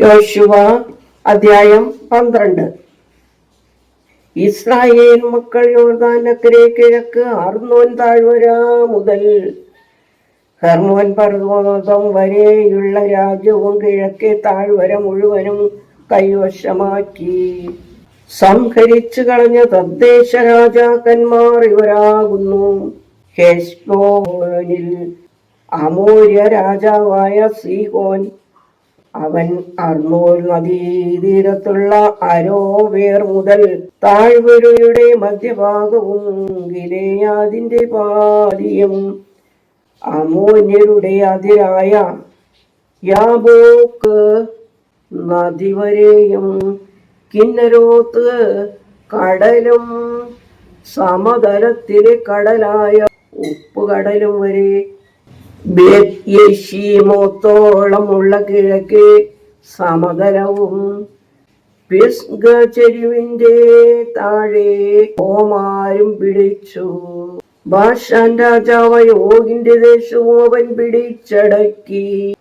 യോശുവ അധ്യായം പന്ത്രണ്ട്. ഇസ്രായേൽ മക്കൾ യോർദാനക്കരെ കിഴക്ക് അർന്നോൻ താഴ്വര മുതൽ ഹെർമോൻ പർവതം വരെയുള്ള രാജ്യവും കിഴക്കേ താഴ്വര മുഴുവനും കൈവശമാക്കി. സംഹരിച്ചു കളഞ്ഞ തദ്ദേശ രാജാക്കന്മാർ ഇവരാകുന്നു. ഹെസ്ബോനിൽ അമൂര്യ രാജാവായ സീഹോൻ അവൻ അർണോൽ നദീതീരത്തുള്ള അരോവേർ മുതൽ താഴ്വരയുടെ മധ്യഭാഗവും ഗിലേയാതിന്റെ പാലിയും അമോന്യരുടെ അതിരായ യാബോക്ക് നദി വരെയും കിന്നരോത്ത് കടലും സമതലത്തിലെ കടലായ ഉപ്പുകടലും വരെ യേശീമോത്തോളമുള്ള കിഴക്കേ സമതലവും ചെരുവിന്റെ താഴെ ഓമാരും പിടിച്ചു. ബാഷാൻ രാജാവ് യോഗിന്റെ ദേശവും അവൻ പിടിച്ചടക്കി.